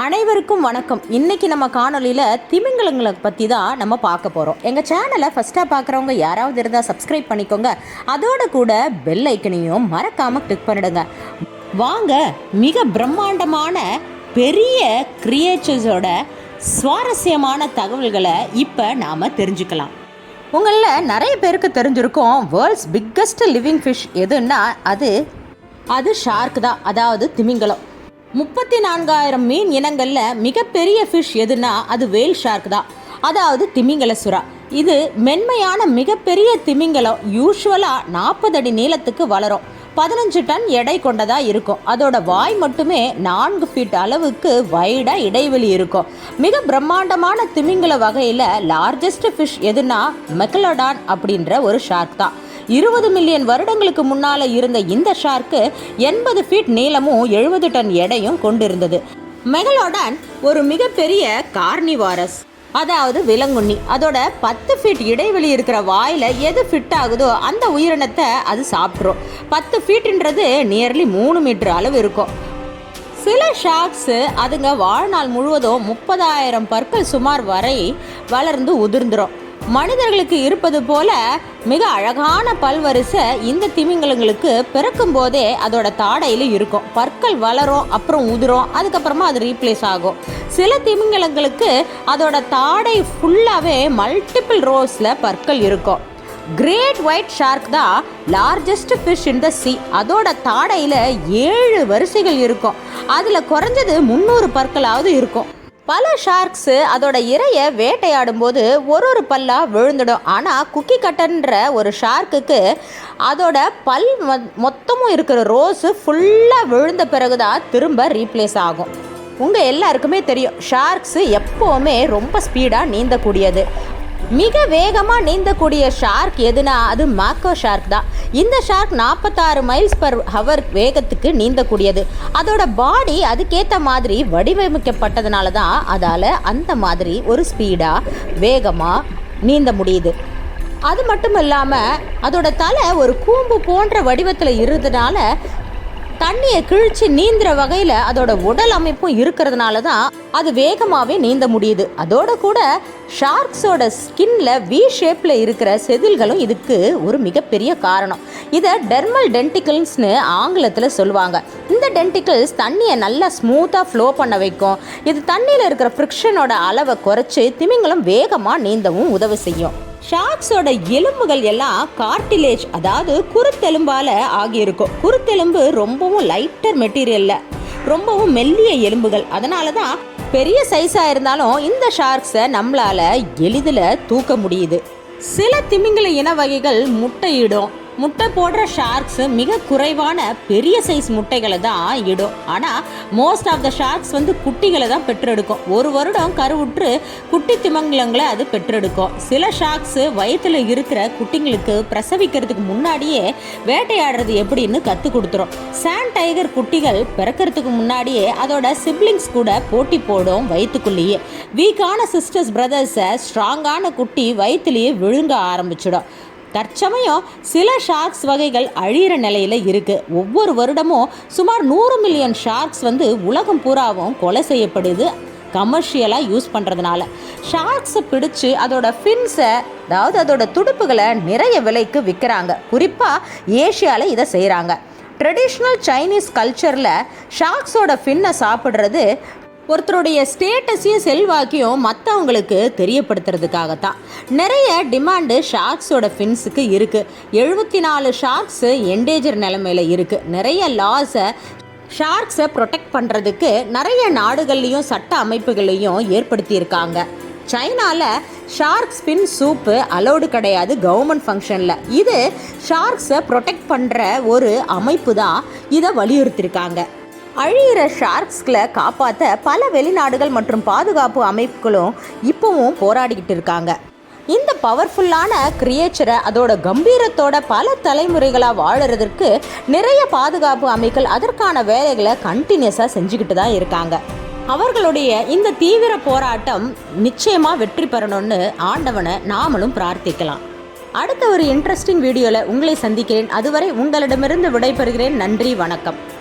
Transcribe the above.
அனைவருக்கும் வணக்கம். இன்றைக்கி நம்ம காணொலியில் திமிங்கலங்களை பற்றி தான் நம்ம பார்க்க போகிறோம் எங்கள் சேனலை ஃபஸ்ட்டாக பார்க்குறவங்க யாராவது இருந்தால் சப்ஸ்கிரைப் பண்ணிக்கோங்க. அதோட கூட பெல் ஐக்கனையும் மறக்காமல் கிளிக் பண்ணிடுங்க. வாங்க மிக பிரம்மாண்டமான பெரிய கிரியேச்சர்ஸோட சுவாரஸ்யமான தகவல்களை இப்போ நாம் தெரிஞ்சுக்கலாம். உங்களில் நிறைய பேருக்கு தெரிஞ்சிருக்கும் வேர்ல்ட்ஸ் பிக்கஸ்ட் லிவிங் ஃபிஷ் எதுன்னா அது அது ஷார்க் தான். அதாவது திமிங்கலம். முப்பத்தி நான்காயிரம் மீன் இனங்களில் மிகப்பெரிய ஃபிஷ் எதுனா அது வேல் ஷார்க் தான். அதாவது திமிங்கல சுறா. இது மென்மையான மிகப்பெரிய திமிங்கலம் யூஸ்வலாக நாற்பது அடி நீளத்துக்கு வளரும். பதினஞ்சு டன் எடை கொண்டதாக இருக்கும். அதோட வாய் மட்டுமே நான்கு ஃபீட் அளவுக்கு வைடாக இடைவெளி இருக்கும். மிக பிரம்மாண்டமான திமிங்கல வகையில் லார்ஜஸ்ட் ஃபிஷ் எதுனா மெக்கலோடான் அப்படின்ற ஒரு ஷார்க் தான். இருபது மில்லியன் வருடங்களுக்கு முன்னால் இருந்த இந்த ஷார்க்கு எண்பது ஃபீட் நீளமும் எழுபது டன் எடையும் கொண்டிருந்தது. மெகலோடான் ஒரு மிகப்பெரிய கார்னிவாரஸ் அதாவது விலங்குண்ணி. அதோட பத்து ஃபீட் இடைவெளி இருக்கிற வாயில் எது ஃபிட் ஆகுதோ அந்த உயிரினத்தை அது சாப்பிட்ரும். பத்து ஃபீட்டுன்றது நியர்லி மூணு மீட்டர் அளவு இருக்கும். சில ஷார்க்ஸு அதுங்க வாழ்நாள் முழுவதும் முப்பதாயிரம் பற்கள் சுமார் வரை வளர்ந்து உதிர்ந்துடும் மனிதர்களுக்கு இருப்பது போல மிக அழகான பல்வரிசை இந்த திமிங்கலங்களுக்கு பிறக்கும் போதே அதோட தாடையில் இருக்கும். பற்கள் வளரும் அப்புறம் உதிரும் அதுக்கப்புறமா அது ரீப்ளேஸ் ஆகும். சில திமிங்கலங்களுக்கு அதோட தாடை ஃபுல்லாகவே மல்டிபிள் ரோஸில் பற்கள் இருக்கும். கிரேட் ஒயிட் ஷார்க் தான் largest fish in the sea அதோட தாடையில் ஏழு வரிசைகள் இருக்கும். அதில் குறைஞ்சது முந்நூறு பற்களாவது இருக்கும். பல ஷார்க்ஸு அதோட இரையை வேட்டையாடும் போது ஒரு ஒரு பல்லாக விழுந்துடும். ஆனால் குக்கி கட்டன்ற ஒரு ஷார்க்குக்கு அதோட பல் மொத்தமும் இருக்கிற ரோஸு ஃபுல்லாக விழுந்த பிறகு தான் திரும்ப ரீப்ளேஸ் ஆகும். உங்கள் எல்லாருக்குமே தெரியும் ஷார்க்ஸு எப்போவுமே ரொம்ப ஸ்பீடாக நீந்தக்கூடியது. மிக வேகமாக நீந்தக்கூடிய ஷார்க் எதுனா அது மாக்கோ ஷார்க் தான். இந்த ஷார்க் நாற்பத்தாறு மைல்ஸ் பர் ஹவர் வேகத்துக்கு நீந்தக்கூடியது. அதோட பாடி அதுக்கேற்ற மாதிரி வடிவமைக்கப்பட்டதுனால தான் அதால் அந்த மாதிரி ஒரு ஸ்பீடாக வேகமாக நீந்த முடியுது. அது மட்டும் இல்லாமல் அதோட தலை ஒரு கூம்பு போன்ற வடிவத்தில் இருந்ததுனால தண்ணியை கிழிச்சு நீந்துற வகையில் அதோட உடல் அமைப்பும் இருக்கிறதுனால தான் அது வேகமாகவே நீந்த முடியுது. அதோட கூட ஷார்க்ஸோட ஸ்கின்ல வி ஷேப்பில் இருக்கிற செதில்களும் இதுக்கு ஒரு மிகப்பெரிய காரணம். இதை டெர்மல் டென்டிகல்ஸ்னு ஆங்கிலத்தில் சொல்லுவாங்க. இந்த டென்டிகல்ஸ் தண்ணியை நல்லா ஸ்மூத்தாக ஃப்ளோ பண்ண வைக்கும். இது தண்ணியில் இருக்கிற ஃப்ரிக்ஷனோட அளவை குறைச்சி திமிங்கலம் வேகமாக நீந்தவும் உதவி செய்யும். ஷார்க்ஸோட எலும்புகள் எல்லாம் கார்டிலேஜ் அதாவது குருத்தெலும்பால் ஆகியிருக்கும். குருத்தெலும்பு ரொம்பவும் லைட்டர் மெட்டீரியல்ல ரொம்பவும் மெல்லிய எலும்புகள். அதனால தான் பெரிய சைஸாக இருந்தாலும் இந்த ஷார்க்ஸை நம்மளால் எளிதில் தூக்க முடியுது. சில திமிங்கில இன வகைகள் முட்டையிடும். முட்டை போடுற ஷார்க்ஸ் மிக குறைவான பெரிய சைஸ் முட்டைகளை தான் இடும். ஆனால் மோஸ்ட் ஆஃப் த ஷார்க்ஸ் வந்து குட்டிகளை தான் பெற்றெடுக்கும். ஒரு வருடம் கருவுற்று குட்டி திமங்கலங்களை அது பெற்றெடுக்கும். சில ஷார்க்ஸ் வயிற்றில் இருக்கிற குட்டிங்களுக்கு பிரசவிக்கிறதுக்கு முன்னாடியே வேட்டையாடுறது எப்படின்னு கற்றுக் கொடுத்துரும். சாண்ட் டைகர் குட்டிகள் பிறக்கிறதுக்கு முன்னாடியே அதோட சிப்ளிங்ஸ் கூட போட்டி போடும் வயிற்றுக்குள்ளேயே வீக்கான சிஸ்டர்ஸ் பிரதர்ஸை ஸ்ட்ராங்கான குட்டி வயிற்றுலேயே விழுங்க ஆரம்பிச்சிடும். தற்சமயம் சில ஷார்க்ஸ் வகைகள் அழியிற நிலையில் இருக்குது ஒவ்வொரு வருடமும் சுமார் நூறு மில்லியன் ஷார்க்ஸ் வந்து உலகம் பூராவும் கொலை செய்யப்படுது கமர்ஷியலாக யூஸ் பண்ணுறதுனால ஷார்க்ஸை பிடிச்சு அதோட ஃபின்ஸை அதாவது அதோட துடுப்புகளை நிறைய விலைக்கு விற்கிறாங்க. குறிப்பாக ஏஷியாவில் இதை செய்கிறாங்க ட்ரெடிஷ்னல் சைனீஸ் கல்ச்சரில் ஷார்க்ஸோட ஃபின்னை சாப்பிட்றது ஒருத்தருடைய ஸ்டேட்டஸையும் செல்வாக்கையும் மற்றவங்களுக்கு தெரியப்படுத்துறதுக்காகத்தான். நிறைய டிமாண்டு ஷார்க்ஸோட ஃபின்ஸுக்கு இருக்குது எழுபத்தி நாலு ஷார்க்ஸு என்டேஜர் நிலமையில இருக்குது நிறைய லாஸை ஷார்க்ஸை ப்ரொடெக்ட் பண்ணுறதுக்கு நிறைய நாடுகள்லேயும் சட்ட அமைப்புகளையும் ஏற்படுத்தியிருக்காங்க. சைனாவில் ஷார்க் ஸ்பின் சூப்பு அலோடு கிடையாது கவர்மெண்ட் ஃபங்க்ஷனில் இது ஷார்க்ஸை ப்ரொடெக்ட் பண்ணுற ஒரு அமைப்பு தான் இதை வலியுறுத்தியிருக்காங்க. அழியிற ஷார்க்ஸ்களை காப்பாற்ற பல வெளிநாடுகள் மற்றும் பாதுகாப்பு அமைப்புகளும் இப்போவும் போராடிக்கிட்டு இருக்காங்க. இந்த பவர்ஃபுல்லான கிரியேச்சரை அதோட கம்பீரத்தோட பல தலைமுறைகளாக வாழறதுக்கு நிறைய பாதுகாப்பு அமைப்புகள் அதற்கான வேலைகளை கண்டினியூஸாக செஞ்சுக்கிட்டு தான் இருக்காங்க. அவர்களுடைய இந்த தீவிர போராட்டம் நிச்சயமாக வெற்றி பெறணும்னு ஆண்டவனை நாமளும் பிரார்த்திக்கலாம். அடுத்த ஒரு இன்ட்ரெஸ்டிங் வீடியோவில் உங்களை சந்திக்கிறேன். அதுவரை உங்களிடமிருந்து விடைபெறுகிறேன். நன்றி வணக்கம்.